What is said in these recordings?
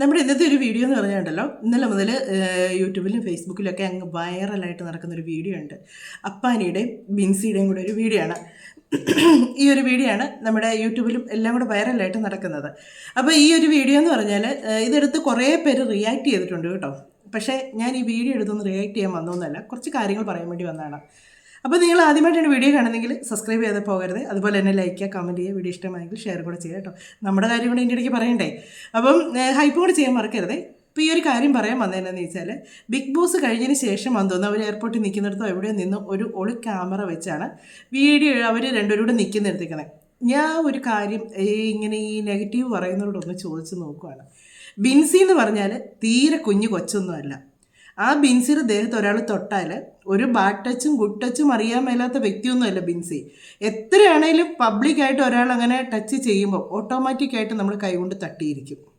നമ്മുടെ ഇന്നത്തെ ഒരു വീഡിയോ എന്ന് പറഞ്ഞുണ്ടല്ലോ ഇന്നലെ മുതൽ യൂട്യൂബിലും ഫേസ്ബുക്കിലും ഒക്കെ അങ്ങ് വൈറലായിട്ട് നടക്കുന്ന ഒരു വീഡിയോ ഉണ്ട്. അപ്പാനിയുടെയും ബിൻസിയുടെയും കൂടെ ഒരു വീഡിയോ ആണ്. ഈ ഒരു വീഡിയോ ആണ് നമ്മുടെ യൂട്യൂബിലും എല്ലാം കൂടെ വൈറലായിട്ട് നടക്കുന്നത്. അപ്പോൾ ഈ ഒരു വീഡിയോ എന്ന് പറഞ്ഞാൽ ഇതെടുത്ത് കുറേ പേര് റിയാക്ട് ചെയ്തിട്ടുണ്ട് കേട്ടോ. പക്ഷേ ഞാൻ ഈ വീഡിയോ എടുത്തൊന്ന് റിയാക്ട് ചെയ്യാൻ വന്നൊന്നുമല്ല കുറച്ച് കാര്യങ്ങൾ പറയാൻ വേണ്ടി വന്നതാണ്. അപ്പോൾ നിങ്ങൾ ആദ്യമായിട്ടാണ് വീഡിയോ കാണുന്നെങ്കിൽ സബ്സ്ക്രൈബ് ചെയ്ത് പോകരുത്. അതുപോലെ തന്നെ ലൈക്ക് ചെയ്യുക കമന്റ് ചെയ്യുക വീഡിയോ ഇഷ്ടമായെങ്കിൽ ഷെയർ കൂടെ ചെയ്യുക കേട്ടോ. നമ്മുടെ കാര്യം കൂടെ ഇതിന്റെ ഇടയ്ക്ക് പറയണ്ടേ? അപ്പം ഹൈപ്പ് കൂടെ ചെയ്യാൻ മറക്കരുത്. ഇപ്പോൾ ഈ ഒരു കാര്യം പറയാൻ വന്നതെന്നു വെച്ചാൽ ബിഗ് ബോസ് കഴിഞ്ഞതിന് ശേഷം വന്നു തോന്നുന്നു അവർ എയർപോർട്ടിൽ നിൽക്കുന്നിടത്തോ എവിടെയോ നിന്ന് ഒരു ഒളി ക്യാമറ വെച്ചാണ് വീഡിയോ അവർ രണ്ടുപേരും കൂടെ ഞാൻ ഒരു കാര്യം ഇങ്ങനെ ഈ നെഗറ്റീവ് പറയുന്നവരോടൊന്ന് ചോദിച്ച് നോക്കുവാണ്. ബിൻസി എന്ന് പറഞ്ഞാൽ തീരെ കുഞ്ഞു കൊച്ചൊന്നുമല്ല. ആ ബിൻസിയുടെ ദേഹത്ത് ഒരാൾ തൊട്ടാൽ ഒരു ബാഡ് ടച്ചും ഗുഡ് ടച്ചും അറിയാൻ മേലാത്ത വ്യക്തിയൊന്നുമല്ല ബിൻസി. എത്രയാണേലും പബ്ലിക്കായിട്ട് ഒരാൾ അങ്ങനെ ടച്ച് ചെയ്യുമ്പോൾ ഓട്ടോമാറ്റിക്കായിട്ട് നമ്മൾ കൈകൊണ്ട് തട്ടിയിരിക്കും.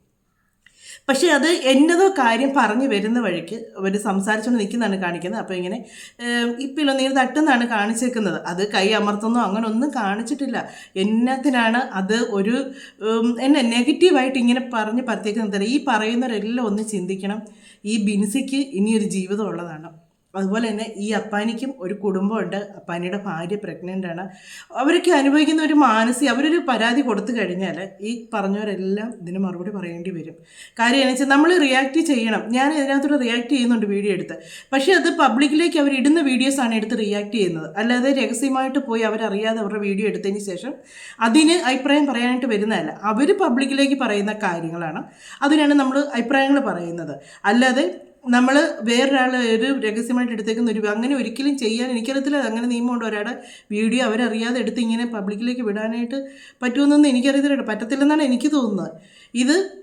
പക്ഷേ അത് എന്നതോ കാര്യം പറഞ്ഞു വരുന്ന വഴിക്ക് അവർ സംസാരിച്ചുകൊണ്ട് നിൽക്കുന്നതാണ് കാണിക്കുന്നത്. അപ്പോൾ ഇങ്ങനെ ഇപ്പോൾ നീ തട്ടുന്നതാണ് കാണിച്ചേക്കുന്നത്. അത് കൈ അമർത്തുന്നോ അങ്ങനെ ഒന്നും കാണിച്ചിട്ടില്ല. എന്നതിനാണ് അത് ഒരു എന്നെ നെഗറ്റീവായിട്ട് ഇങ്ങനെ പറഞ്ഞ് പരത്തേക്കുന്നത് ഈ പറയുന്നവരെല്ലാം ഒന്ന് ചിന്തിക്കണം. ഈ ബിൻസിക്ക് ഇനിയൊരു ജീവിതം ഉള്ളതാണ്. അതുപോലെ തന്നെ ഈ അപ്പാനിക്കും ഒരു കുടുംബമുണ്ട്. അപ്പാനിയുടെ ഭാര്യ പ്രഗ്നന്റ് ആണ്. അവരൊക്കെ അനുഭവിക്കുന്ന ഒരു മാനസിക അവരൊരു പരാതി കൊടുത്തു കഴിഞ്ഞാൽ ഈ പറഞ്ഞവരെല്ലാം ഇതിന് മറുപടി പറയേണ്ടി വരും. കാര്യം എന്ന് വെച്ചാൽ നമ്മൾ റിയാക്ട് ചെയ്യണം. ഞാൻ ഇതിനകത്തോട് റിയാക്ട് ചെയ്യുന്നുണ്ട് വീഡിയോ എടുത്ത്. പക്ഷേ അത് പബ്ലിക്കിലേക്ക് അവർ ഇടുന്ന വീഡിയോസാണ് എടുത്ത് റിയാക്ട് ചെയ്യുന്നത്. അല്ലാതെ രഹസ്യമായിട്ട് പോയി അവരറിയാതെ അവരുടെ വീഡിയോ എടുത്തതിന് ശേഷം അതിന് അഭിപ്രായം പറയാനായിട്ട് വരുന്നതല്ല. അവർ പബ്ലിക്കിലേക്ക് പറയുന്ന കാര്യങ്ങളാണ്. അതിനാണ് നമ്മൾ അഭിപ്രായങ്ങൾ പറയുന്നത്. അല്ലാതെ നമ്മൾ വേറൊരാൾ ഒരു രഹസ്യമായിട്ട് എടുത്തേക്കുന്ന ഒരു അങ്ങനെ ഒരിക്കലും ചെയ്യാൻ എനിക്കറിയത്തില്ല. അങ്ങനെ നിയമമുണ്ട്. ഒരാളുടെ വീഡിയോ അവരറിയാതെ എടുത്ത് ഇങ്ങനെ പബ്ലിക്കിലേക്ക് വിടാനായിട്ട് പറ്റുമെന്നൊന്നും എനിക്കറിയത്തില്ല. പറ്റത്തില്ലെന്നാണ് എനിക്ക് തോന്നുന്നത്. ഇത്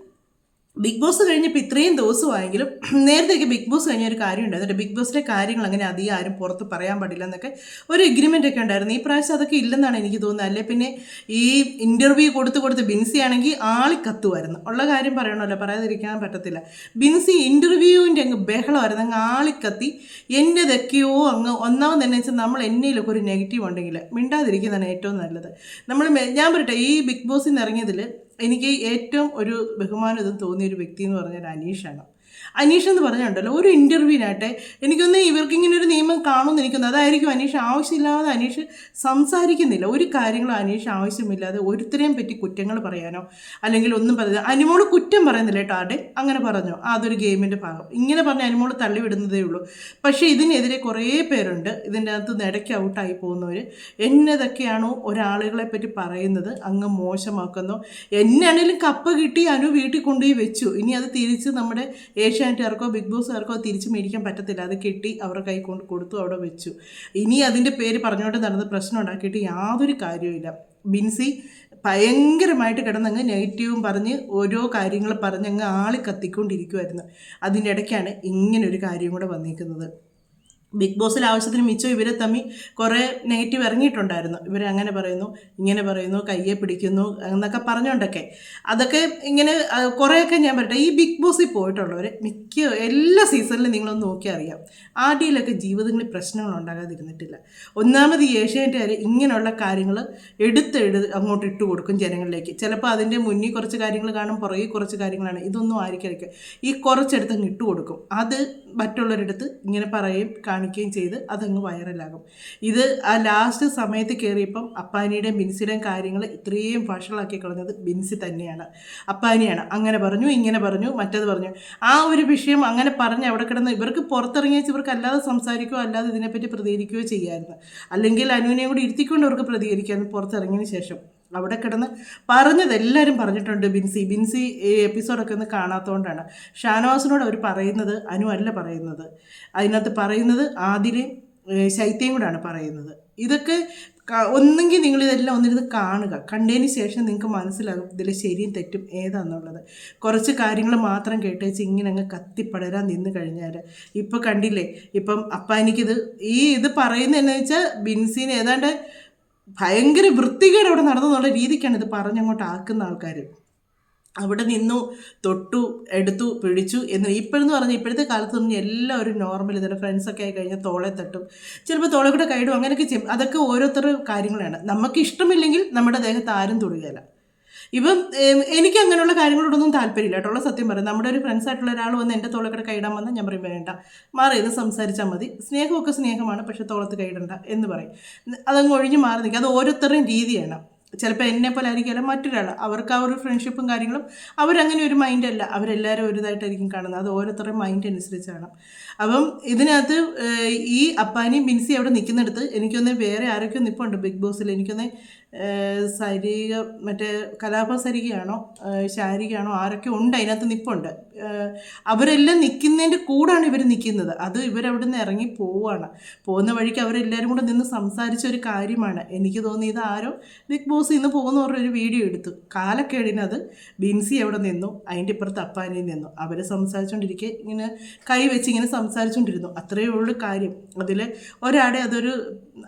ബിഗ് ബോസ് കഴിഞ്ഞപ്പോൾ ഇത്രയും ദിവസമായെങ്കിലും നേരത്തെയൊക്കെ ബിഗ് ബോസ് കഴിഞ്ഞ ഒരു കാര്യം ഉണ്ടായിരുന്നു ബിഗ് ബോസിലെ കാര്യങ്ങൾ അങ്ങനെ അധികം ആരും പുറത്ത് പറയാൻ പാടില്ല എന്നൊക്കെ ഒരു എഗ്രിമെന്റ് ഒക്കെ ഉണ്ടായിരുന്നു. ഈ പ്രാവശ്യം അതൊക്കെ ഇല്ലെന്നാണ് എനിക്ക് തോന്നുന്നത്. അല്ലെ പിന്നെ ഈ ഇന്റർവ്യൂ കൊടുത്ത് കൊടുത്ത് ബിൻസി ആണെങ്കിൽ ആളി കത്തുമായിരുന്നു. ഉള്ള കാര്യം പറയണമല്ലോ പറയാതിരിക്കാൻ പറ്റത്തില്ല. ബിൻസി ഇന്റർവ്യൂവിന്റെ അങ്ങ് ബഹളമായിരുന്നു. അങ്ങ് ആളിക്കത്തി എന്റെതൊക്കെയോ അങ്ങ് ഒന്നാമത് തന്നെ വെച്ചാൽ നമ്മൾ എന്നെയിലൊക്കെ ഒരു നെഗറ്റീവ് ഉണ്ടെങ്കിൽ മിണ്ടാതിരിക്കുന്നതാണ് ഏറ്റവും നല്ലത്. നമ്മൾ ഞാൻ പറയട്ടെ ഈ ബിഗ് ബോസിൽ നിന്ന് ഇറങ്ങിയതിൽ എനിക്ക് ഏറ്റവും ഒരു ബഹുമാനം ഇതും തോന്നിയ ഒരു വ്യക്തി എന്ന് പറഞ്ഞാൽ അനീഷാണ്. അനീഷ് എന്ന് പറഞ്ഞുണ്ടല്ലോ ഒരു ഇന്റർവ്യൂവിനാട്ടെ എനിക്കൊന്ന് ഇവർക്ക് ഇങ്ങനെ ഒരു നിയമം കാണുമെന്ന് എനിക്കൊന്ന് അതായിരിക്കും അനീഷ് ആവശ്യമില്ലാതെ അനീഷ് സംസാരിക്കുന്നില്ല. ഒരു കാര്യങ്ങളും അനീഷ് ആവശ്യമില്ലാതെ ഒരുത്തരെയും പറ്റി കുറ്റങ്ങൾ പറയാനോ അല്ലെങ്കിൽ ഒന്നും പറയുന്നത് അനിമോൾ കുറ്റം പറയുന്നില്ല കേട്ടോ ആടെ. അങ്ങനെ പറഞ്ഞു. അതൊരു ഗെയിമിന്റെ ഭാഗം. ഇങ്ങനെ പറഞ്ഞ് അനിമോൾ തള്ളിവിടുന്നതേ ഉള്ളൂ. പക്ഷേ ഇതിനെതിരെ കുറേ പേരുണ്ട്. ഇതിന്റെ അകത്ത് നിടയ്ക്ക് ഔട്ടായി പോകുന്നവർ എന്നതൊക്കെയാണോ ഒരാളുകളെ പറ്റി പറയുന്നത്? അങ്ങ് മോശമാക്കുന്നു? എന്നാണേലും കപ്പ് കിട്ടി അനു വീട്ടിൽ കൊണ്ടുപോയി വെച്ചു. ഇനി അത് തിരിച്ച് നമ്മുടെ ഏഷ്യാനെറ്റുകാർക്കോ ബിഗ് ബോസുകാർക്കോ തിരിച്ച് മേടിക്കാൻ പറ്റത്തില്ല. അത് കെട്ടി അവരുടെ കൈ കൊണ്ട് കൊടുത്തു അവിടെ വെച്ചു. ഇനി അതിന്റെ പേര് പറഞ്ഞുകൊണ്ട് നടന്ന് പ്രശ്നം ഉണ്ടാക്കിയിട്ട് യാതൊരു കാര്യവുമില്ല ബിൻസി ഭയങ്കരമായിട്ട് കിടന്നങ്ങ് നെഗറ്റീവും പറഞ്ഞ് ഓരോ കാര്യങ്ങൾ പറഞ്ഞങ്ങ് ആളി കത്തിക്കൊണ്ടിരിക്കുമായിരുന്നു അതിന്റെ ഇടയ്ക്കാണ് ഇങ്ങനൊരു കാര്യം കൂടെ വന്നിരിക്കുന്നത് ബിഗ് ബോസിൽ ആവശ്യത്തിന് മിച്ചം ഇവരെ തമ്മിൽ കുറേ നെഗറ്റീവ് ഇറങ്ങിയിട്ടുണ്ടായിരുന്നു. ഇവർ അങ്ങനെ പറയുന്നു ഇങ്ങനെ പറയുന്നു കയ്യെ പിടിക്കുന്നു എന്നൊക്കെ പറഞ്ഞുകൊണ്ടൊക്കെ. അതൊക്കെ ഇങ്ങനെ കുറേയൊക്കെ ഞാൻ പറയട്ടെ ഈ ബിഗ് ബോസിൽ പോയിട്ടുള്ളവർ മിക്ക എല്ലാ സീസണിലും നിങ്ങളൊന്ന് നോക്കിയാൽ അറിയാം ആദ്യയിലൊക്കെ ജീവിതങ്ങളിൽ പ്രശ്നങ്ങൾ ഉണ്ടാകാതിരുന്നിട്ടില്ല. ഒന്നാമത് ഈ ഏഷ്യാനെറ്റുകാർ ഇങ്ങനെയുള്ള കാര്യങ്ങൾ എടുത്തെടു അങ്ങോട്ട് ഇട്ട് കൊടുക്കും ജനങ്ങളിലേക്ക്. ചിലപ്പോൾ അതിന്റെ മുന്നിൽ കുറച്ച് കാര്യങ്ങൾ കാണും പുറകെ കുറച്ച് കാര്യങ്ങളാണ്. ഇതൊന്നും ആയിരിക്കും ഈ കുറച്ചെടുത്ത് അങ്ങ് ഇട്ട് കൊടുക്കും. അത് മറ്റുള്ളവരടുത്ത് ഇങ്ങനെ പറയുകയും കാണിക്കുകയും ചെയ്ത് അതങ്ങ് വൈറലാകും. ഇത് ആ ലാസ്റ്റ് സമയത്ത് കയറിയപ്പം അപ്പാനിയുടെ ബിൻസിയുടെയും കാര്യങ്ങൾ ഇത്രയും വഷളാക്കി കളഞ്ഞത് ബിൻസി തന്നെയാണ്. അപ്പാനിയാണ്. അങ്ങനെ പറഞ്ഞു ഇങ്ങനെ പറഞ്ഞു മറ്റത് പറഞ്ഞു. ആ ഒരു വിഷയം അങ്ങനെ പറഞ്ഞ് അവിടെ കിടന്ന് ഇവർക്ക് പുറത്തിറങ്ങിയ ഇവർക്ക് അല്ലാതെ സംസാരിക്കുകയോ അല്ലാതെ ഇതിനെപ്പറ്റി പ്രതികരിക്കുകയോ ചെയ്യാമായിരുന്നു അല്ലെങ്കിൽ അനുവിനെയും കൂടി ഇരുത്തിക്കൊണ്ട് അവർക്ക് പ്രതികരിക്കാമായിരുന്നു പുറത്തിറങ്ങിയതിന് ശേഷം അവിടെ കിടന്ന് പറഞ്ഞത് എല്ലാവരും പറഞ്ഞിട്ടുണ്ട് ബിൻസി. ബിൻസി ഈ എപ്പിസോഡൊക്കെ ഒന്ന് കാണാത്തതുകൊണ്ടാണ് ഷാനവാസിനോട് അവർ പറയുന്നത് അനു അല്ല പറയുന്നത്. അതിനകത്ത് പറയുന്നത് ആദിലയും ശൈത്യം ശൈത്യയും കൂടാണ് പറയുന്നത്. ഇതൊക്കെ ഒന്നെങ്കിൽ നിങ്ങൾ ഇതെല്ലാം ഒന്നിരുന്ന് കാണുക. കണ്ടതിന് ശേഷം നിങ്ങൾക്ക് മനസ്സിലാകും ഇതിൽ ശരിയും തെറ്റും ഏതാണെന്നുള്ളത് കുറച്ച് കാര്യങ്ങൾ മാത്രം കേട്ടേച്ച് ഇങ്ങനെ അങ്ങ് കത്തിപ്പടരാൻ നിന്ന് കഴിഞ്ഞാൽ ഇപ്പോൾ കണ്ടില്ലേ? ഇപ്പം അപ്പാനിക്കിത് ഈ ഇത് പറയുന്നതെന്ന് വെച്ചാൽ ബിൻസീനെ ഏതാണ്ട് ഭയങ്കര വൃത്തികേട് അവിടെ നടന്നെന്നുള്ള രീതിക്കാണ് ഇത് പറഞ്ഞങ്ങോട്ട് ആക്കുന്ന ആൾക്കാർ അവിടെ നിന്നു തൊട്ടു എടുത്തു പിടിച്ചു എന്ന് ഇപ്പോഴെന്ന് പറഞ്ഞാൽ ഇപ്പോഴത്തെ കാലത്ത് പറഞ്ഞാൽ എല്ലാവരും നോർമൽ ഇതിന്റെ ഫ്രണ്ട്സൊക്കെ ആയി കഴിഞ്ഞാൽ തോളെ തട്ടും. ചിലപ്പോൾ തോളെ കൂടെ കൈയിടും അങ്ങനെയൊക്കെ ചെയ്യും. അതൊക്കെ ഓരോരുത്തർ കാര്യങ്ങളാണ്. നമുക്ക് ഇഷ്ടമില്ലെങ്കിൽ നമ്മുടെ ദേഹത്ത് ആരും തൊടുകയില്ല. ഇപ്പം എനിക്ക് അങ്ങനെയുള്ള കാര്യങ്ങളോടൊന്നും താല്പര്യമില്ല കേട്ടോ. സത്യം പറയും. നമ്മുടെ ഒരു ഫ്രണ്ട്സ് ആയിട്ടുള്ള ഒരാൾ വന്ന് എന്റെ തോളക്കട കൈയിടാൻ വന്നാൽ ഞാൻ പറയും വേണ്ട. മാറി ഇത് സംസാരിച്ചാൽ മതി. സ്നേഹമൊക്കെ സ്നേഹമാണ് പക്ഷെ തോളത്ത് കൈയിടണ്ട എന്ന് പറയും. അതങ്ങ് ഒഴിഞ്ഞ് മാറി നിൽക്കുക അത് ഓരോരുത്തരുടെയും രീതിയാണ്. ചിലപ്പോൾ എന്നെ പോലെ ആയിരിക്കില്ല മറ്റൊരാൾ അവർക്ക് ആ ഒരു ഫ്രണ്ട്ഷിപ്പും കാര്യങ്ങളും അവരങ്ങനെ ഒരു മൈൻഡല്ല അവരെല്ലാവരും ഒരുതായിട്ടായിരിക്കും കാണുന്നത്. അത് ഓരോരുത്തരുടെ മൈൻഡ് അനുസരിച്ചാണ്. അപ്പം ഇതിനകത്ത് ഈ അപ്പാനിയും മിൻസി അവിടെ നിൽക്കുന്നിടത്ത് എനിക്കൊന്ന് വേറെ ആരൊക്കെയോ നിൽപ്പുണ്ട് ബിഗ് ബോസിൽ. എനിക്കൊന്ന് സരിക മറ്റേ കലാപസരികയാണോ ശാരികയാണോ ആരൊക്കെ ഉണ്ട്? അതിനകത്ത് നിപ്പുണ്ട്. അവരെല്ലാം നിൽക്കുന്നതിന്റെ കൂടാണ് ഇവർ നിൽക്കുന്നത് അത് ഇവരവിടെ നിന്ന് ഇറങ്ങി പോവുകയാണ് പോകുന്ന വഴിക്ക് അവരെല്ലാവരും കൂടെ നിന്ന് സംസാരിച്ച ഒരു കാര്യമാണ്. എനിക്ക് തോന്നി ഇത് ആരോ ബിഗ് ബോസ് ഇന്ന് പോകുന്ന ഒരു വീഡിയോ എടുത്തു. കാലക്കേടിനത് ബിൻസി അവിടെ നിന്നു. അതിന്റെ ഇപ്പുറത്ത് അപ്പാനിൽ നിന്നു. അവർ സംസാരിച്ചുകൊണ്ടിരിക്കെ ഇങ്ങനെ കൈ വെച്ച് ഇങ്ങനെ സംസാരിച്ചുകൊണ്ടിരുന്നു അത്രയേ ഉള്ളൂ കാര്യം. അതിൽ ഒരാടെ അതൊരു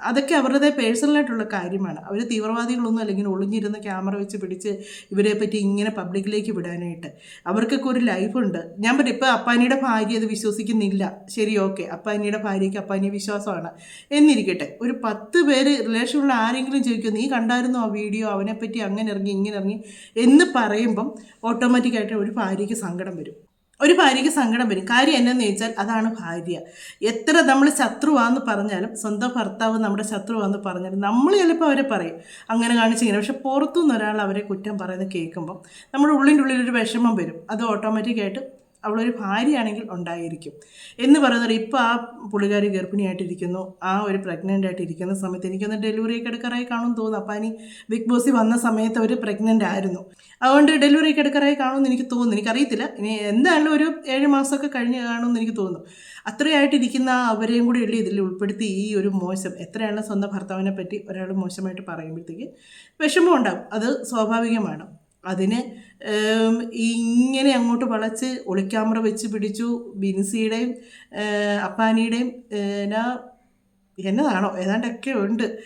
അതൊക്കെ അവരുടെ പേഴ്സണലായിട്ടുള്ള കാര്യമാണ്. അവർ തീവ്രവാദികളൊന്നും അല്ലെങ്കിൽ ഒളിഞ്ഞിരുന്ന് ക്യാമറ വെച്ച് പിടിച്ച് ഇവരെ പറ്റി ഇങ്ങനെ പബ്ലിക്കിലേക്ക് വിടാനായിട്ട്. അവർക്കൊക്കെ ഒരു ലൈഫുണ്ട് ഞാൻ പറയും ഇപ്പോൾ അപ്പാനിയുടെ ഭാര്യ അത് വിശ്വസിക്കുന്നില്ല. ശരി ഓക്കെ. അപ്പാനിയുടെ ഭാര്യയ്ക്ക് അപ്പാനിയെ വിശ്വാസമാണ്. എന്നിരിക്കട്ടെ ഒരു പത്ത് പേര് റിലേഷനുള്ള ആരെങ്കിലും ചോദിക്കും നീ കണ്ടായിരുന്നോ ആ വീഡിയോ? അവനെപ്പറ്റി അങ്ങനെ ഇറങ്ങി ഇങ്ങനെ ഇറങ്ങി? എന്ന് പറയുമ്പം ഓട്ടോമാറ്റിക്കായിട്ട് ഒരു ഭാര്യയ്ക്ക് സങ്കടം വരും. ഒരു ഭാര്യയ്ക്ക് സങ്കടം വരും. കാര്യം എന്നെന്ന് ചോദിച്ചാൽ അതാണ് ഭാര്യ. എത്ര നമ്മൾ ശത്രുവാന്ന് പറഞ്ഞാലും സ്വന്തം ഭർത്താവ് നമ്മുടെ ശത്രുവാന്ന് പറഞ്ഞാലും നമ്മൾ ചിലപ്പോൾ അവരെ പറയും. അങ്ങനെ കാണിച്ചിങ്ങനെ പക്ഷെ പുറത്തുനിന്ന് ഒരാൾ അവരെ കുറ്റം പറയുന്നത് കേൾക്കുമ്പം നമ്മുടെ ഉള്ളിന്റെ ഉള്ളിൽ ഒരു വിഷമം വരും. അത് ഓട്ടോമാറ്റിക്കായിട്ട് അവളൊരു ഭാര്യയാണെങ്കിൽ ഉണ്ടായിരിക്കും. എന്ന് പറയുന്നത് ഇപ്പോൾ ആ പുള്ളിക്കാരി ഗർഭിണിയായിട്ടിരിക്കുന്നു. ആ ഒരു പ്രഗ്നന്റ് ആയിട്ടിരിക്കുന്ന സമയത്ത് എനിക്കൊന്ന് ഡെലിവറി ഒക്കെ എടുക്കാറായി കാണുമെന്ന് തോന്നുന്നു. അപ്പം ഇനി ബിഗ് ബോസിൽ വന്ന സമയത്ത് അവർ പ്രഗ്നന്റ് ആയിരുന്നു. അതുകൊണ്ട് ഡെലിവറി ഒക്കെ എടുക്കാറായി കാണുമെന്ന് എനിക്ക് തോന്നുന്നു. എനിക്കറിയത്തില്ല. ഇനി എന്തായാലും ഒരു ഏഴ് മാസമൊക്കെ കഴിഞ്ഞ് കാണുമെന്ന് എനിക്ക് തോന്നുന്നു. അത്രയായിട്ടിരിക്കുന്ന അവരെയും കൂടി ഉള്ളി ഇതിൽ ഉൾപ്പെടുത്തി ഈ ഒരു മോശം എത്രയാണ് സ്വന്തം ഭർത്താവിനെ പറ്റി ഒരാൾ മോശമായിട്ട് പറയുമ്പോഴത്തേക്ക് വിഷമം ഉണ്ടാകും അത് സ്വാഭാവികമാണ്. അതിന് ഇങ്ങനെ അങ്ങോട്ട് വളച്ച് ഒളിക്യാമറ വെച്ച് പിടിച്ചു ബിൻസിയുടെയും അപ്പാനിയുടെയും ഏഹ്, നാ എന്നതാണോ? ഏതാണ്ടൊക്കെ ഉണ്ട്.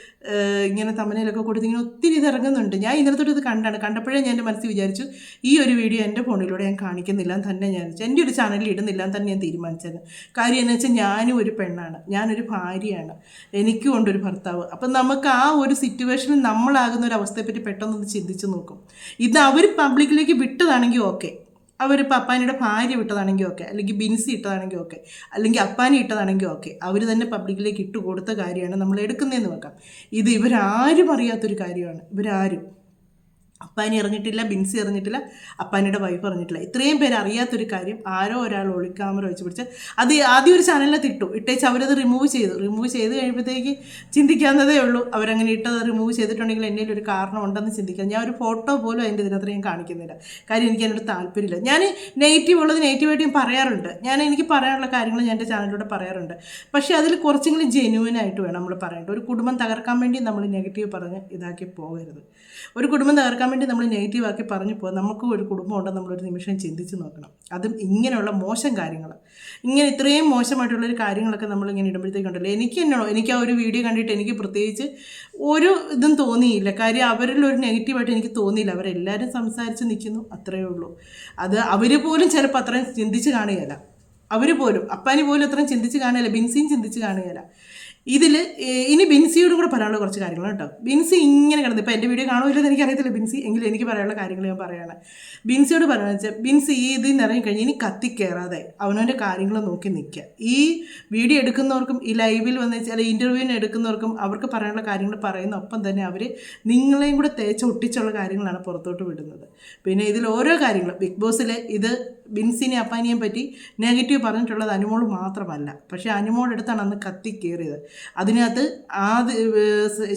ഇങ്ങനെ തമ്മനയിലൊക്കെ കൊടുത്ത് ഇങ്ങനെ ഒത്തിരി ഇത് ഇറങ്ങുന്നുണ്ട്. ഞാൻ തൊട്ട് ഇത് കണ്ടാണ്. കണ്ടപ്പോഴേ ഞാൻ എന്റെ മനസ്സിൽ വിചാരിച്ചു ഈ ഒരു വീഡിയോ എന്റെ ഫോണിലൂടെ ഞാൻ കാണിക്കുന്നില്ല എന്ന് തന്നെ ഞാൻ. എന്റെ ഒരു ചാനലിൽ ഇടുന്നില്ല എന്ന് തന്നെ ഞാൻ തീരുമാനിച്ചത്. കാര്യം എന്ന് വെച്ചാൽ ഞാനും ഒരു പെണ്ണാണ്. ഞാനൊരു ഭാര്യയാണ്. എനിക്കും ഉണ്ടൊരു ഭർത്താവ്. അപ്പം നമുക്ക് ആ ഒരു സിറ്റുവേഷനിൽ നമ്മളാകുന്ന ഒരു അവസ്ഥയെപ്പറ്റി പെട്ടെന്നൊന്ന് ചിന്തിച്ച് നോക്കും. ഇത് അവർ പബ്ലിക്കിലേക്ക് വിട്ടതാണെങ്കിൽ ഓക്കെ അവരിപ്പോൾ അപ്പാനിയുടെ ഭാര്യ വിട്ടതാണെങ്കിലും ഓക്കെ അല്ലെങ്കിൽ ബിൻസി ഇട്ടതാണെങ്കിൽ ഓക്കെ അല്ലെങ്കിൽ അപ്പാനി ഇട്ടതാണെങ്കിലും ഓക്കെ അവർ തന്നെ പബ്ലിക്കിലേക്ക് ഇട്ട് കൊടുത്ത കാര്യമാണ് നമ്മൾ എടുക്കുന്നതെന്ന് വെക്കാം. ഇത് ഇവരാരും അറിയാത്തൊരു കാര്യമാണ്. ഇവരാരും അപ്പാനി അറിഞ്ഞിട്ടില്ല ബിൻസി അറിഞ്ഞിട്ടില്ല അപ്പാനിയുടെ വൈഫ് അറിഞ്ഞിട്ടില്ല ഇത്രയും പേര് അറിയാത്തൊരു കാര്യം ആരോ ഒരാൾ ഒളിക്യാമറ വെച്ച് പിടിച്ച് അത് ആദ്യം ഒരു ചാനലിനകത്ത് ഇട്ടു ഇട്ടേച്ച് അവരത് റിമൂവ് ചെയ്തു. റിമൂവ് ചെയ്ത് കഴിയുമ്പോഴത്തേക്ക് ചിന്തിക്കാവുന്നതേ ഉള്ളൂ. അവരങ്ങനെ ഇട്ടത് റിമൂവ് ചെയ്തിട്ടുണ്ടെങ്കിൽ എന്റെ ഒരു കാരണം ഉണ്ടെന്ന് ചിന്തിക്കാം. ഞാൻ ഒരു ഫോട്ടോ പോലും അതിന്റെ ഇതിനകത്ത് ഞാൻ കാണിക്കുന്നില്ല. കാര്യം എനിക്ക് അതിനോട് താല്പര്യമില്ല. ഞാൻ നെഗറ്റീവ് ഉള്ളത് നെഗറ്റീവായിട്ട് പറയാറുണ്ട്. ഞാൻ എനിക്ക് പറയാനുള്ള കാര്യങ്ങൾ ഞാൻ എന്റെ ചാനലിലൂടെ പറയാറുണ്ട്. പക്ഷേ അതിൽ കുറച്ചെങ്കിലും ജെന്യൂൻ ആയിട്ട് വേണം നമ്മൾ പറയേണ്ടത്. ഒരു കുടുംബം തകർക്കാൻ വേണ്ടി നമ്മൾ നെഗറ്റീവ് പറഞ്ഞ് ഇതാക്കി പോകരുത്. ഒരു കുടുംബം തകർക്കാൻ വേണ്ടി നമ്മൾ നെഗറ്റീവാക്കി പറഞ്ഞു പോകാം നമുക്കും ഒരു കുടുംബം ഉണ്ടെന്ന് നമ്മളൊരു നിമിഷം ചിന്തിച്ച് നോക്കണം. അതും ഇങ്ങനെയുള്ള മോശം കാര്യങ്ങൾ. ഇങ്ങനെ ഇത്രയും മോശമായിട്ടുള്ളൊരു കാര്യങ്ങളൊക്കെ നമ്മളിങ്ങനെ ഇടുമ്പോഴത്തേക്കുണ്ടല്ലോ. എനിക്ക് എന്നോ എനിക്ക് ആ ഒരു വീഡിയോ കണ്ടിട്ട് എനിക്ക് പ്രത്യേകിച്ച് ഒരു ഇതും തോന്നിയില്ല. കാര്യം അവരിൽ ഒരു നെഗറ്റീവായിട്ട് എനിക്ക് തോന്നിയില്ല. അവരെല്ലാവരും സംസാരിച്ച് നിൽക്കുന്നു അത്രയേ ഉള്ളൂ. അത് അവർ പോലും ചിലപ്പോൾ അത്രയും ചിന്തിച്ച് കാണുകയില്ല. അവർ പോലും അപ്പാനി പോലും അത്രയും ചിന്തിച്ച് കാണുകയില്ല. ബിൻസിയും ചിന്തിച്ച് കാണുകയില്ല. ഇതിൽ ഇനി ബിൻസിയോട് കൂടെ പറയാനുള്ള കുറച്ച് കാര്യങ്ങൾ കേട്ടോ. ബിൻസി ഇങ്ങനെ കിടന്നു ഇപ്പോൾ എന്റെ വീഡിയോ കാണുമില്ലെന്ന് എനിക്കറിയത്തില്ല ബിൻസി. എങ്കിലും എനിക്ക് പറയാനുള്ള കാര്യങ്ങൾ ഞാൻ പറയുകയാണ് ബിൻസിയോട് പറയുകയെന്ന് വെച്ചാൽ ബിൻസി ഈ ഇതിൽ നിന്ന് ഇറങ്ങിക്കഴിഞ്ഞ് ഇനി കത്തിക്കയറാതെ അവനവന്റെ കാര്യങ്ങൾ നോക്കി നിൽക്കുക ഈ വീഡിയോ എടുക്കുന്നവർക്കും ഈ ലൈവിൽ വന്ന് വെച്ചാൽ ഇന്റർവ്യൂവിന് എടുക്കുന്നവർക്കും അവർക്ക് പറയാനുള്ള കാര്യങ്ങൾ പറയുന്ന ഒപ്പം തന്നെ അവർ നിങ്ങളെയും കൂടെ തേച്ച് ഒട്ടിച്ചുള്ള കാര്യങ്ങളാണ് പുറത്തോട്ട് വിടുന്നത്. പിന്നെ ഇതിൽ ഓരോ കാര്യങ്ങളും ബിഗ് ബോസിലെ ഇത് ബിൻസിനെ അപ്പാനിയെ പറ്റി നെഗറ്റീവ് പറഞ്ഞിട്ടുള്ളത് അനുമോൾ മാത്രമല്ല. പക്ഷേ അനുമോൾ അടുത്താണ് അന്ന് കത്തി കയറിയത് അതിനകത്ത് ആ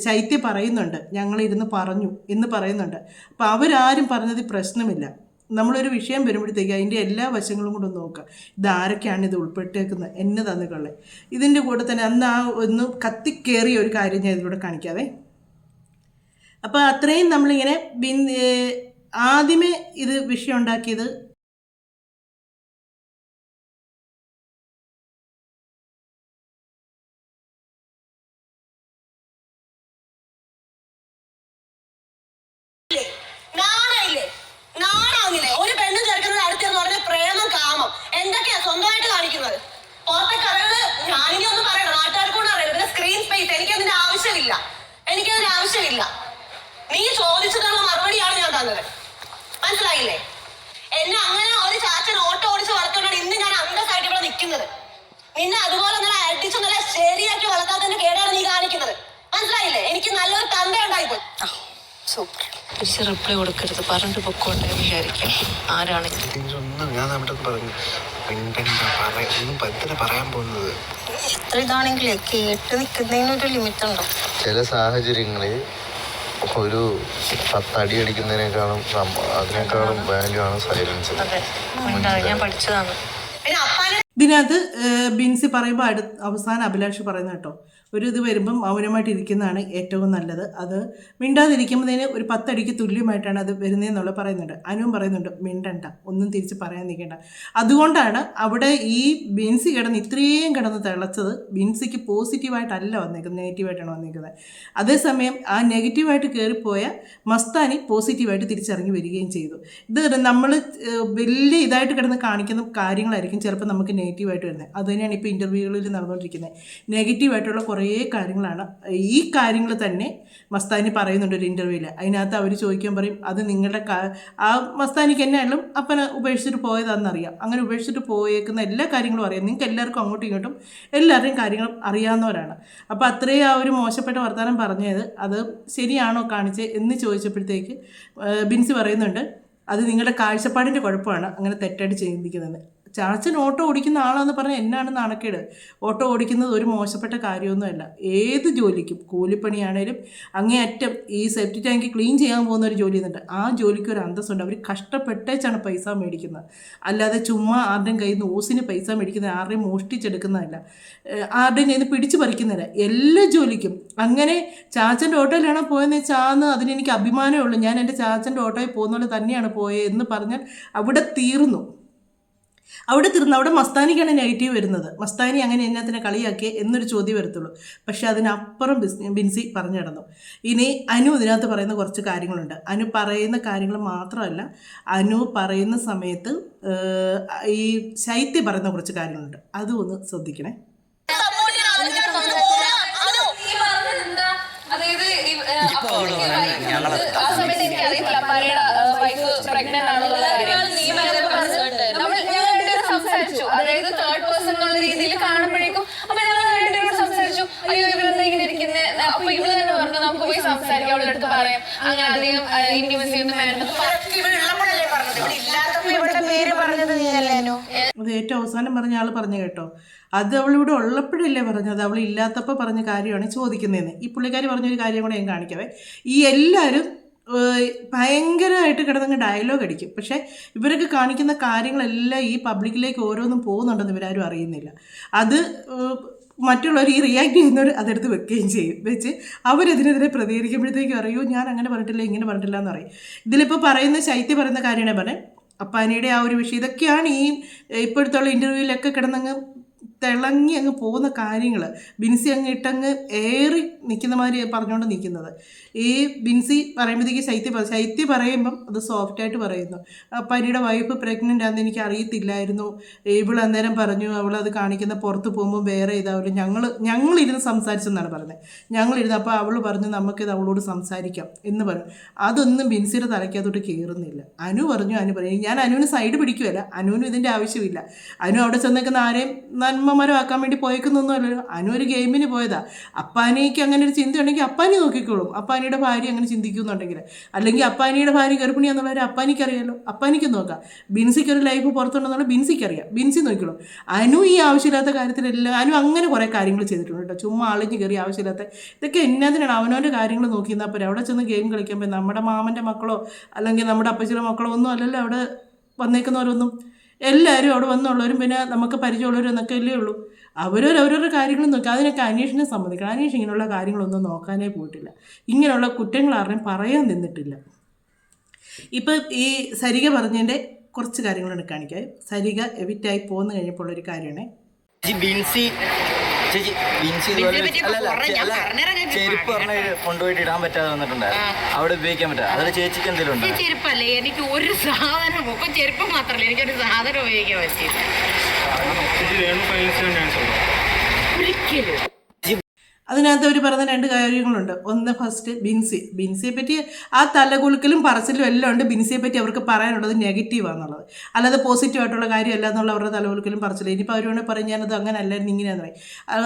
ശൈത്യ പറയുന്നുണ്ട് ഞങ്ങളിരുന്ന് പറഞ്ഞു എന്ന് പറയുന്നുണ്ട്. അപ്പോൾ അവരാരും പറഞ്ഞത് പ്രശ്നമില്ല. നമ്മളൊരു വിഷയം വരുമ്പോഴത്തേക്ക് അതിന്റെ എല്ലാ വശങ്ങളും കൂടെ നോക്കുക. ഇതാരൊക്കെയാണ് ഇത് ഉൾപ്പെട്ടേക്കുന്നത്? എന്നെ തന്നുകളെ ഇതിന്റെ കൂടെ തന്നെ അന്ന് ആ ഒന്ന് കത്തിക്കേറിയ ഒരു കാര്യം ഞാൻ ഇതിലൂടെ കാണിക്കാവേ. അപ്പോൾ അത്രയും നമ്മളിങ്ങനെ ആദ്യമേ ഇത് വിഷയം ഉണ്ടാക്കിയത് പിന്നെ അതുപോലെ ഒന്നും നല്ല ശരിയാക്കി വളർത്താത്തതിന്റെ കേടാണ് നീ കാണിക്കുന്നത്. മനസ്സിലായില്ലേ? എനിക്ക് നല്ലൊരു തന്ത ഉണ്ടായിപ്പോയി സൂപ്പർ റിപ്ലൈ കൊടുക്കരുത്. പറഞ്ഞിട്ട് പൊക്കോട്ടെ വിചാരിക്കാം. ആരാണെങ്കിൽ ഞാൻ പറഞ്ഞു. എത്ര ലിമിറ്റ് ചില സാഹചര്യങ്ങളിൽ ഒരു പത്തടി അടിക്കുന്നതിനേക്കാളും അതിനേക്കാളും വാല്യൂ ആണ് സൈലൻസ് ഞാൻ പഠിച്ചതാണ്. ഇതിനകത്ത് ബിൻസി പറയുമ്പോൾ അടു അവസാനം അഭിലാഷ് പറയുന്ന കേട്ടോ. ഒരു ഇത് വരുമ്പം മൗനമായിട്ട് ഇരിക്കുന്നതാണ് ഏറ്റവും നല്ലത്. അത് മിണ്ടാതിരിക്കുമ്പോൾ ഒരു പത്തടിക്ക് തുല്യമായിട്ടാണ് അത് വരുന്നതെന്നുള്ളത് പറയുന്നുണ്ട്. അനുവും പറയുന്നുണ്ട് മിണ്ടണ്ട ഒന്നും തിരിച്ച് പറയാൻ നിൽക്കേണ്ട. അതുകൊണ്ടാണ് അവിടെ ഈ ബിൻസി കിടന്ന് ഇത്രയും കിടന്ന് തിളച്ചത് ബിൻസിക്ക് പോസിറ്റീവായിട്ടല്ല വന്നേക്കുന്നത് നെഗറ്റീവായിട്ടാണ് വന്നേക്കുന്നത്. അതേസമയം ആ നെഗറ്റീവായിട്ട് കയറിപ്പോയ മസ്താനി പോസിറ്റീവായിട്ട് തിരിച്ചിറങ്ങി വരികയും ചെയ്തു. ഇത് നമ്മൾ വലിയ ഇതായിട്ട് കിടന്ന് കാണിക്കുന്ന കാര്യങ്ങളായിരിക്കും ചിലപ്പോൾ നമുക്ക് നെഗറ്റീവായിട്ട് വരുന്നത്. അതുതന്നെയാണ് ഇപ്പോൾ ഇന്റർവ്യൂകളിൽ നടന്നുകൊണ്ടിരിക്കുന്നത്. നെഗറ്റീവായിട്ടുള്ള കുറേ കാര്യങ്ങളാണ്. ഈ കാര്യങ്ങൾ തന്നെ മസ്താനി പറയുന്നുണ്ട് ഒരു ഇന്റർവ്യൂവിൽ അതിനകത്ത് അവർ ചോദിക്കാൻ പറയും അത് നിങ്ങളുടെ ആ മസ്താനിക്ക് എന്നായാലും അപ്പനെ ഉപേക്ഷിച്ചിട്ട് പോയതാണെന്നറിയാം അങ്ങനെ ഉപേക്ഷിച്ചിട്ട് പോയേക്കുന്ന എല്ലാ കാര്യങ്ങളും അറിയാം. നിങ്ങൾക്ക് എല്ലാവർക്കും അങ്ങോട്ടും ഇങ്ങോട്ടും എല്ലാവരുടെയും കാര്യങ്ങളും അറിയാവുന്നവരാണ്. അപ്പോൾ അത്രയും ആ ഒരു മോശപ്പെട്ട വർത്തമാനം പറഞ്ഞത് അത് ശരിയാണോ കാണിച്ച് എന്ന് ചോദിച്ചപ്പോഴത്തേക്ക് ബിൻസി പറയുന്നുണ്ട് അത് നിങ്ങളുടെ കാഴ്ചപ്പാടിന്റെ കുഴപ്പമാണ്. അങ്ങനെ തെറ്റായിട്ട് ചിന്തിക്കുന്നത്. ചാച്ചൻ ഓട്ടോ ഓടിക്കുന്ന ആളാന്ന് പറഞ്ഞാൽ എന്നാണ് നാണക്കേട്? ഓട്ടോ ഓടിക്കുന്നത് ഒരു മോശപ്പെട്ട കാര്യമൊന്നുമല്ല. ഏത് ജോലിക്കും കൂലിപ്പണിയാണേലും അങ്ങേയറ്റം ഈ സെപ്റ്റി ടാങ്ക് ക്ലീൻ ചെയ്യാൻ പോകുന്ന ഒരു ജോലി എന്നുണ്ട് ആ ജോലിക്ക് ഒരു അന്തസ്സുണ്ട്. അവർ കഷ്ടപ്പെട്ടേച്ചാണ് പൈസ മേടിക്കുന്നത്. അല്ലാതെ ചുമ്മാ ആരുടെയും കയ്യിൽ നിന്ന് ഓസിന് പൈസ മേടിക്കുന്നത് ആരുടെയും മോഷ്ടിച്ചെടുക്കുന്നതല്ല. ആരുടെയും കയ്യിൽ നിന്ന് പിടിച്ചു പറിക്കുന്നില്ല എല്ലാ ജോലിക്കും. അങ്ങനെ ചാച്ചന്റെ ഓട്ടോയിലാണോ പോയെന്ന് ചാന്ന് അതിനെനിക്ക് അഭിമാനമേ ഉള്ളൂ. ഞാൻ എന്റെ ചാച്ചന്റെ ഓട്ടോയിൽ പോകുന്നതുകൊണ്ട് തന്നെയാണ് പോയത് എന്ന് പറഞ്ഞാൽ അവിടെ തീർന്നു. അവിടെ തീർന്നു അവിടെ മസ്താനിക്കാണ് നെഗറ്റീവ് വരുന്നത്. മസ്താനി അങ്ങനെ എന്നതിനെ കളിയാക്കി എന്നൊരു ചോദ്യം വരത്തുള്ളൂ. പക്ഷേ അതിനപ്പുറം ബിൻസി പറഞ്ഞു കിടന്നു. ഇനി അനു ഇതിനകത്ത് പറയുന്ന കുറച്ച് കാര്യങ്ങളുണ്ട്. അനു പറയുന്ന കാര്യങ്ങൾ മാത്രമല്ല അനു പറയുന്ന സമയത്ത് ഈ ശൈത്യ പറയുന്ന കുറച്ച് കാര്യങ്ങളുണ്ട്. അതും ഒന്ന് ശ്രദ്ധിക്കണേ. തേർഡ് പേഴ്സൺ എന്നുള്ള രീതിയിൽ കാണുമ്പോഴേക്കും അപ്പൊ ഞങ്ങൾ രണ്ടുപേരും സംസാരിച്ചു. അയ്യോ ഇവരെന്താ ഇങ്ങനെ ഇരിക്കുന്നത് അപ്പൊ ഇവൾ തന്നെ പറഞ്ഞു നമുക്ക് പോയി സംസാരിക്കാം അവളുടെ അടുത്ത് പറയാം. അങ്ങനെ അധികം ഇന്റിമസി ഒന്നും അത് ഏറ്റവും അവസാനം പറഞ്ഞ ആൾ പറഞ്ഞു കേട്ടോ. അത് അവളിവിടെ ഉള്ളപ്പോഴല്ലേ പറഞ്ഞത്? അവൾ ഇല്ലാത്തപ്പോൾ പറഞ്ഞ കാര്യമാണ് ചോദിക്കുന്നതെന്ന്. ഈ പുള്ളിക്കാരി പറഞ്ഞൊരു കാര്യം കൂടെ ഞാൻ കാണിക്കാവേ. ഈ എല്ലാവരും ഭയങ്കരമായിട്ട് കിടന്നങ്ങ് ഡയലോഗ് അടിക്കും. പക്ഷേ ഇവരൊക്കെ കാണിക്കുന്ന കാര്യങ്ങളെല്ലാം ഈ പബ്ലിക്കിലേക്ക് ഓരോന്നും പോകുന്നുണ്ടെന്ന് ഇവരാരും അറിയുന്നില്ല. അത് മറ്റുള്ളവർ ഈ റിയാക്ട് ചെയ്യുന്നവർ അതെടുത്ത് വെക്കുകയും ചെയ്യും. വെച്ച് അവരതിനെതിരെ പ്രതികരിക്കുമ്പോഴത്തേക്കും അറിയൂ ഞാൻ അങ്ങനെ പറഞ്ഞിട്ടില്ല ഇങ്ങനെ പറഞ്ഞിട്ടില്ല എന്ന് പറയും. ഇതിലിപ്പോൾ പറയുന്ന ശൈത്യ പറയുന്ന കാര്യമാണ് പറഞ്ഞത് അപ്പാനിയുടെ ആ ഒരു വിഷയം. ഇതൊക്കെയാണ് ഈ ഇപ്പോഴത്തുള്ള ഇന്റർവ്യൂവിലൊക്കെ കിടന്നങ്ങ് തിളങ്ങി അങ്ങ് പോകുന്ന കാര്യങ്ങൾ ബിൻസി അങ്ങ് ഇട്ടങ്ങ് ഏറി നിൽക്കുന്ന മാതിരി പറഞ്ഞുകൊണ്ട് നിൽക്കുന്നത് ഈ ബിൻസി പറയുമ്പോഴത്തേക്ക് ശൈത്യ ശൈത്യ പറയുമ്പം അത് സോഫ്റ്റായിട്ട് പറയുന്നു. പനിയുടെ വൈഫ് പ്രഗ്നന്റ് ആണെന്ന് എനിക്ക് അറിയത്തില്ലായിരുന്നു. ഇവൾ അന്നേരം പറഞ്ഞു അവളത് കാണിക്കുന്ന പുറത്ത് പോകുമ്പോൾ വേറെ ഇതാവില്ല ഞങ്ങൾ ഞങ്ങളിരുന്ന് സംസാരിച്ചെന്നാണ് പറഞ്ഞത് ഞങ്ങളിരുന്ന് അപ്പോൾ അവൾ പറഞ്ഞു നമുക്കിത് അവളോട് സംസാരിക്കാം എന്ന് പറഞ്ഞു. അതൊന്നും ബിൻസിയുടെ തലയ്ക്കകത്തോട്ട് കയറുന്നില്ല അനു പറഞ്ഞു അനു പറഞ്ഞു ഞാൻ അനുവിന് സൈഡ് പിടിക്കുമല്ല അനുവിനും ഇതിന്റെ ആവശ്യമില്ല. അനു അവിടെ ചെന്നേക്കുന്ന ആരെയും നന്മമരമാക്കാൻ വേണ്ടി പോയേക്കുന്നൊന്നുമല്ലല്ലോ അനു ഒരു ഗെയിമിന് പോയതാ. അപ്പാനിക്ക് അങ്ങനെ ഒരു ചിന്തയുണ്ടെങ്കിൽ അപ്പാനി നോക്കിക്കോളും. അപ്പാനിയുടെ ഭാര്യ അങ്ങനെ ചിന്തിക്കുന്നുണ്ടെങ്കിൽ അല്ലെങ്കിൽ അപ്പാനിയുടെ ഭാര്യ ഗർഭിണിയാന്നുള്ളവരെ അപ്പാനിക്ക് അറിയാലോ അപ്പാനിക്ക് നോക്കാം. ബിൻസിക്ക് ഒരു ലൈഫ് പുറത്തുണ്ടെന്നുള്ള ബിൻസിക്ക് അറിയാം ബിൻസി നോക്കിക്കോളും. അനു ഈ ആവശ്യമില്ലാത്ത കാര്യത്തിലെല്ലാം അനു അങ്ങനെ കുറേ കാര്യങ്ങൾ ചെയ്തിട്ടുണ്ട് കേട്ടോ. ചുമ്മാ അളിഞ്ഞ് കയറി ആവശ്യമില്ലാത്ത ഇതൊക്കെ എന്നതിനാണ് അവനവന്റെ കാര്യങ്ങൾ നോക്കി നിന്നാൽ പോരെ. അവിടെ ചെന്ന് ഗെയിം കളിക്കാൻ പോയി. നമ്മുടെ മാമന്റെ മക്കളോ അല്ലെങ്കിൽ നമ്മുടെ അപ്പച്ചിയുടെ മക്കളോ ഒന്നും അല്ലല്ലോ അവിടെ വന്നേക്കുന്നവരൊന്നും. എല്ലാവരും അവിടെ വന്നുള്ളവരും പിന്നെ നമുക്ക് പരിചയമുള്ളവരും എന്നൊക്കെ അല്ലേ ഉള്ളൂ. അവരവരവരുടെ കാര്യങ്ങൾ നോക്കി. അതിനൊക്കെ അന്വേഷണം സമ്മതിക്കണം അന്വേഷണം ഇങ്ങനെയുള്ള കാര്യങ്ങളൊന്നും നോക്കാനേ പോയിട്ടില്ല. ഇങ്ങനെയുള്ള കുറ്റങ്ങൾ ആരുടെയും പറയാൻ നിന്നിട്ടില്ല. ഇപ്പം ഈ സരിക പറഞ്ഞതിന്റെ കുറച്ച് കാര്യങ്ങളാണ് കാണിക്കാം സരിക എവിറ്റായി പോന്നു കഴിഞ്ഞപ്പോൾ ഒരു കാര്യമാണ്. ബിൻസി ചേച്ചി ബിൻസി ഇതുപോലെ അല്ലല്ല, ചെ- അല്ല, ചെരുപ്പ് പറഞ്ഞ കൊണ്ടുപോയിട്ട് ഇടാൻ പറ്റാതെ വന്നിട്ടുണ്ടായിരുന്നു. അവിടെ ഉപയോഗിക്കാൻ പറ്റാതെ. അതിൽ ചേച്ചിക്ക് എന്തെങ്കിലും ഉണ്ടോ? ചെരുപ്പല്ലേ എനിക്ക് ഒരു സാധനം ഇപ്പൊ ചെരുപ്പ് മാത്രമല്ല എനിക്കൊരു സാധനം ഉപയോഗിക്കാൻ പറ്റിയില്ല. ഒരിക്കലും. അതിനകത്ത് അവർ പറഞ്ഞ രണ്ട് കാര്യങ്ങളുണ്ട്. ഒന്ന് ഫസ്റ്റ് ബിൻസി. ബിൻസിയെ പറ്റി ആ തലകുലുക്കലും പറച്ചിലും എല്ലാം ഉണ്ട്. ബിൻസിയെ പറ്റി അവർക്ക് പറയാനുള്ളത് നെഗറ്റീവാണെന്നുള്ളത് അല്ലാതെ പോസിറ്റീവായിട്ടുള്ള കാര്യമല്ല എന്നുള്ള അവരുടെ തലകുലുക്കലും പറച്ചിലും. ഇനിയിപ്പോൾ അവരോട് പറഞ്ഞു ഞാനത് അങ്ങനെ അല്ലായിരുന്നു ഇങ്ങനെയാന്ന് പറയും.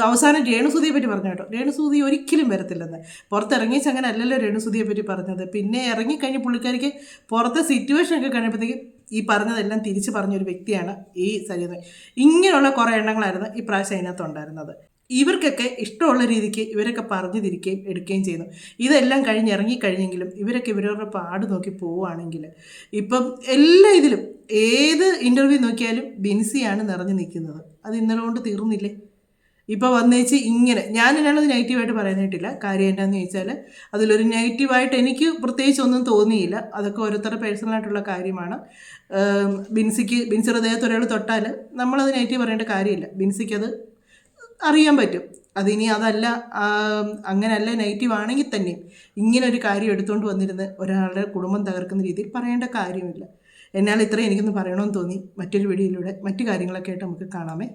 അവസാനം രേണുസുതിയെ പറ്റി പറഞ്ഞു കേട്ടോ. രേണുസുതി ഒരിക്കലും വരത്തില്ലെന്ന്. പുറത്തിറങ്ങിച്ച് അങ്ങനെ അല്ലല്ലോ രേണുസുതിയെ പറ്റി പറഞ്ഞത്. പിന്നെ ഇറങ്ങിക്കഴിഞ്ഞ് പുള്ളിക്കാരിക്ക് പുറത്തെ സിറ്റുവേഷൻ ഒക്കെ കഴിഞ്ഞപ്പോഴത്തേക്ക് ഈ പറഞ്ഞതെല്ലാം തിരിച്ച് പറഞ്ഞൊരു വ്യക്തിയാണ് ഈ സരിത. ഇങ്ങനെയുള്ള കുറേ എണ്ണങ്ങളായിരുന്നു ഈ പ്രാവശ്യം അതിനകത്ത് ഉണ്ടായിരുന്നത്. ഇവർക്കൊക്കെ ഇഷ്ടമുള്ള രീതിക്ക് ഇവരൊക്കെ പറഞ്ഞു തിരിക്കുകയും എടുക്കുകയും ചെയ്യുന്നു. ഇതെല്ലാം കഴിഞ്ഞ് ഇറങ്ങിക്കഴിഞ്ഞെങ്കിലും ഇവരൊക്കെ ഇവരവരുടെ പാട് നോക്കി പോവുകയാണെങ്കിൽ ഇപ്പം എല്ലാ ഇതിലും ഏത് ഇന്റർവ്യൂ നോക്കിയാലും ബിൻസിയാണ് നിറഞ്ഞു നിൽക്കുന്നത്. അത് ഇന്നലെ കൊണ്ട് തീർന്നില്ലേ? ഇപ്പോൾ വന്നേച്ച് ഇങ്ങനെ ഞാൻ എന്നാണത് നെഗറ്റീവായിട്ട് പറയാനായിട്ടില്ല. കാര്യം എന്താണെന്ന് ചോദിച്ചാൽ അതിലൊരു നെഗറ്റീവായിട്ട് എനിക്ക് പ്രത്യേകിച്ച് ഒന്നും തോന്നിയില്ല. അതൊക്കെ ഓരോരുത്തരുടെ പേഴ്സണലായിട്ടുള്ള കാര്യമാണ്. ബിൻസിക്ക് ബിൻസിയുടെ ദേഹത്തൊരാൾ തൊട്ടാൽ നമ്മളത് നെഗറ്റീവ് പറയേണ്ട കാര്യമില്ല. ബിൻസിക്കത് അറിയാൻ പറ്റും. അതിനി അതല്ല അങ്ങനല്ല നെഗറ്റീവ് ആണെങ്കിൽ തന്നെയും ഇങ്ങനെ ഒരു കാര്യം എടുത്തുകൊണ്ട് വന്നിരുന്ന് ഒരാളുടെ കുടുംബം തകർക്കുന്ന രീതിയിൽ പറയേണ്ട കാര്യമില്ല. എന്നാൽ ഇത്രയും എനിക്കൊന്ന് പറയണമെന്ന് തോന്നി. മറ്റൊരു വീഡിയോയിലൂടെ മറ്റു കാര്യങ്ങളൊക്കെ ആയിട്ട് നമുക്ക് കാണാമേ.